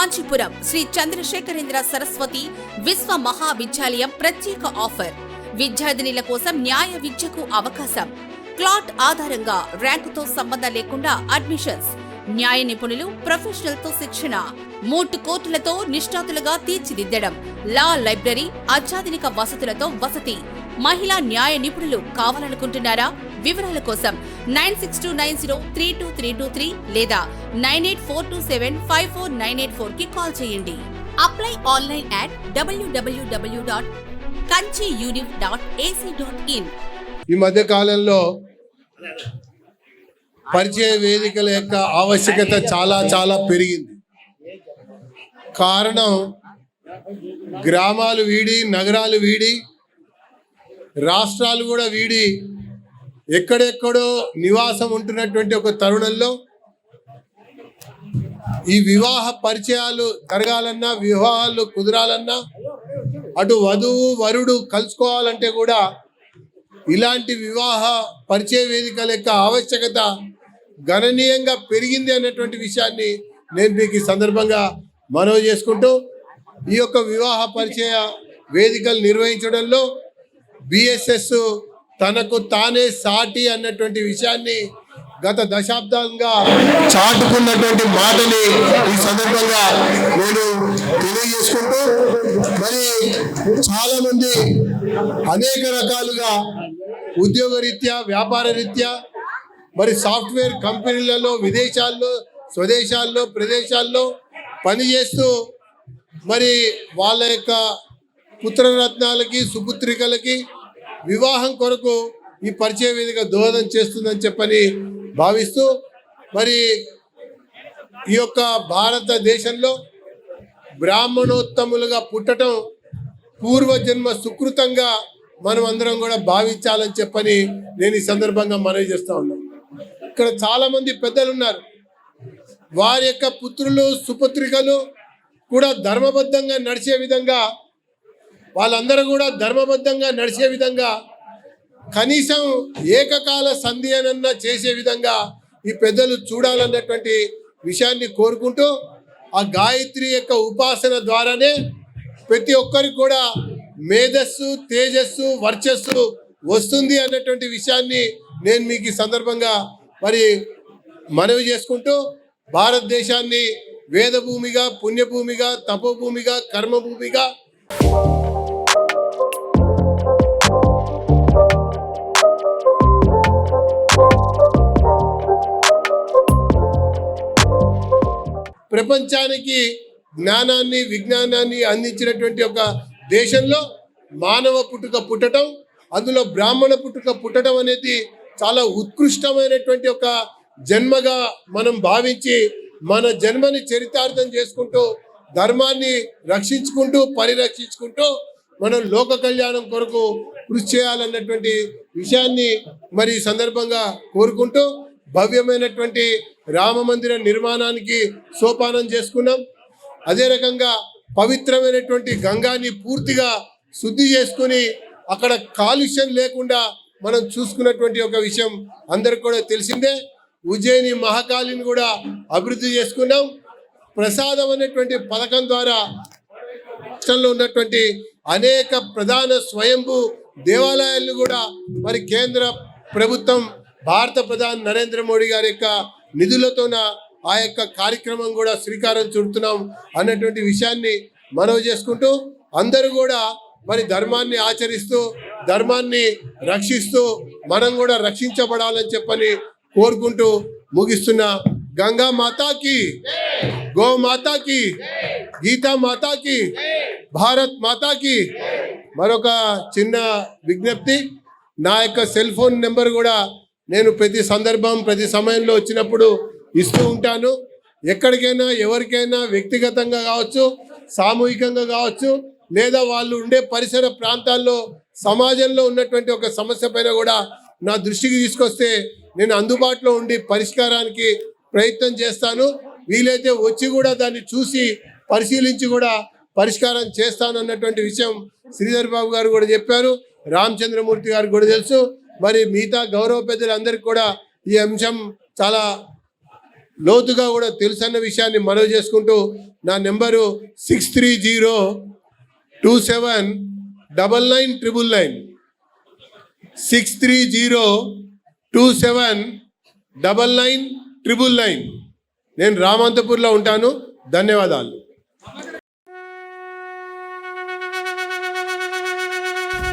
కాంచీపురం శ్రీ చంద్రశేఖరేంద్ర సరస్వతి విశ్వ మహావిద్యాలయం ప్రత్యేక ఆఫర్. విద్యార్థినిల కోసం న్యాయ విద్యకు అవకాశం. క్లాట్ ఆధారంగా ర్యాంకుతో సంబంధం లేకుండా అడ్మిషన్స్. న్యాయ నిపుణులు ప్రొఫెషనల్తో శిక్షణ. మూటు కోర్టులతో నిష్ణాతులుగా తీర్చిదిద్దడం. లా లైబ్రరీ అత్యాధునిక వసతులతో వసతి. మహిళా న్యాయ నిపుణులు కావాలనుకుంటున్నారా? వివరాల కోసం nine six two nine zero three two three two three లేదా nine eight four two seven five four nine eight ఫోర్కి కాల్ చేయండి. Apply online at WWW dot Kanchi univ dot A C dot in. ఈ మధ్య కాలంలో పరిచయ వేదికల యొక్క ఆవశ్యకత చాలా చాలా పెరిగింది. కారణం గ్రామాలు వీడి నగరాలు వీడి రాష్ట్రాలు కూడా వీడి ఎక్కడెక్కడో నివాసం ఉంటున్నటువంటి ఒక తరుణంలో ఈ వివాహ పరిచయాలు జరగాలన్నా వివాహాలు కుదరాలన్నా అటు వధువు వరుడు కలుసుకోవాలంటే కూడా ఇలాంటి వివాహ పరిచయ వేదికల యొక్క ఆవశ్యకత గణనీయంగా పెరిగింది అన్నటువంటి విషయాన్ని నేను మీకు ఈ సందర్భంగా మనవి చేసుకుంటూ ఈ యొక్క వివాహ పరిచయ వేదికలు నిర్వహించడంలో బిఎస్ఎస్ తనకు తానే సాటి అన్నటువంటి విషయాన్ని గత దశాబ్దంగా చాటుకున్నటువంటి మాటని ఈ సందర్భంగా నేను తెలియజేసుకుంటూ మరి చాలా మంది అనేక రకాలుగా ఉద్యోగ రీత్యా వ్యాపార రీత్యా మరి సాఫ్ట్వేర్ కంపెనీలలో విదేశాల్లో స్వదేశాల్లో ప్రదేశాల్లో పనిచేస్తూ మరి వాళ్ళ యొక్క పుత్రరత్నాలకి సుపుత్రికలకి వివాహం కొరకు ఈ పరిచయ వేదిక దోహదం చేస్తుందని చెప్పని భావిస్తూ మరి ఈ యొక్క భారతదేశంలో బ్రాహ్మణోత్తములుగా పుట్టడం పూర్వజన్మ సుకృతంగా మనం అందరం కూడా భావించాలని చెప్పని నేను ఈ సందర్భంగా మనవి చేస్తా ఉన్నాను ఇక్కడ చాలా మంది పెద్దలు ఉన్నారు వారి యొక్క పుత్రులు సుపుత్రికలు కూడా ధర్మబద్ధంగా నడిచే విధంగా వాళ్ళందరూ కూడా ధర్మబద్ధంగా నడిచే విధంగా కనీసం ఏకకాల సంధి అనన్నా చేసే విధంగా ఈ పెద్దలు చూడాలన్నటువంటి విషయాన్ని కోరుకుంటూ ఆ గాయత్రి యొక్క ఉపాసన ద్వారానే ప్రతి ఒక్కరికి కూడా మేధస్సు తేజస్సు వర్చస్సు వస్తుంది అన్నటువంటి విషయాన్ని నేను మీకు ఈ సందర్భంగా మరి మనవి చేసుకుంటూ భారతదేశాన్ని వేదభూమిగా పుణ్యభూమిగా తపోభూమిగా కర్మభూమిగా ప్రపంచానికి జ్ఞానాన్ని విజ్ఞానాన్ని అందించినటువంటి ఒక దేశంలో మానవ పుట్టుక పుట్టడం అందులో బ్రాహ్మణ పుట్టుక పుట్టడం అనేది చాలా ఉత్కృష్టమైనటువంటి ఒక జన్మగా మనం భావించి మన జన్మని చరితార్థం చేసుకుంటూ ధర్మాన్ని రక్షించుకుంటూ పరిరక్షించుకుంటూ మనం లోక కళ్యాణం కొరకు కృషి చేయాలన్నటువంటి విషయాన్ని మరి సందర్భంగా కోరుకుంటూ భవ్యమైనటువంటి రామ మందిర నిర్మాణానికి సోపానం చేసుకున్నాం. అదే రకంగా పవిత్రమైనటువంటి గంగాని పూర్తిగా శుద్ధి చేసుకుని అక్కడ కాలుష్యం లేకుండా మనం చూసుకున్నటువంటి ఒక విషయం అందరికి కూడా తెలిసిందే. ఉజ్జయిని మహాకాళిని కూడా అభివృద్ధి చేసుకున్నాం. ప్రసాదం అనేటువంటి పథకం ద్వారా రాష్ట్రంలో ఉన్నటువంటి అనేక ప్రధాన స్వయంభూ దేవాలయాలను కూడా మరి కేంద్ర ప్రభుత్వం భారత ప్రధాని నరేంద్ర మోడీ గారి యొక్క నిధులతోన ఆ యొక్క కార్యక్రమం కూడా శ్రీకారం చుడుతున్నాం అన్నటువంటి విషయాన్ని మనవి చేసుకుంటూ అందరూ కూడా మరి ధర్మాన్ని ఆచరిస్తూ ధర్మాన్ని రక్షిస్తూ మనం కూడా రక్షించబడాలని చెప్పని కోరుకుంటూ ముగిస్తున్న గంగా మాతాకి గో మాతాకి గీతా మాతాకి భారత్ మాతాకి మరొక చిన్న విజ్ఞప్తి. నా యొక్క సెల్ ఫోన్ నెంబర్ కూడా నేను ప్రతి సందర్భం ప్రతి సమయంలో వచ్చినప్పుడు ఇస్తూ ఉంటాను. ఎక్కడికైనా ఎవరికైనా వ్యక్తిగతంగా కావచ్చు సామూహికంగా కావచ్చు లేదా వాళ్ళు ఉండే పరిసర ప్రాంతాల్లో సమాజంలో ఉన్నటువంటి ఒక సమస్య పైన కూడా నా దృష్టికి తీసుకొస్తే నేను అందుబాటులో ఉండి పరిష్కారానికి ప్రయత్నం చేస్తాను. వీలైతే వచ్చి కూడా దాన్ని చూసి పరిశీలించి కూడా పరిష్కారం చేస్తాను అన్నటువంటి విషయం శ్రీధర్ బాబు గారు కూడా చెప్పారు. రామచంద్రమూర్తి గారు కూడా తెలుసు. మరి మిగతా గౌరవ పెద్దలందరికీ కూడా ఈ అంశం చాలా లోతుగా కూడా తెలుసు అన్న విషయాన్ని మనవి చేసుకుంటూ నా number six three zero two seven double nine triple nine. Six three zero two seven double nine triple nine. నేను రామంతపూర్లో ఉంటాను. ధన్యవాదాలు.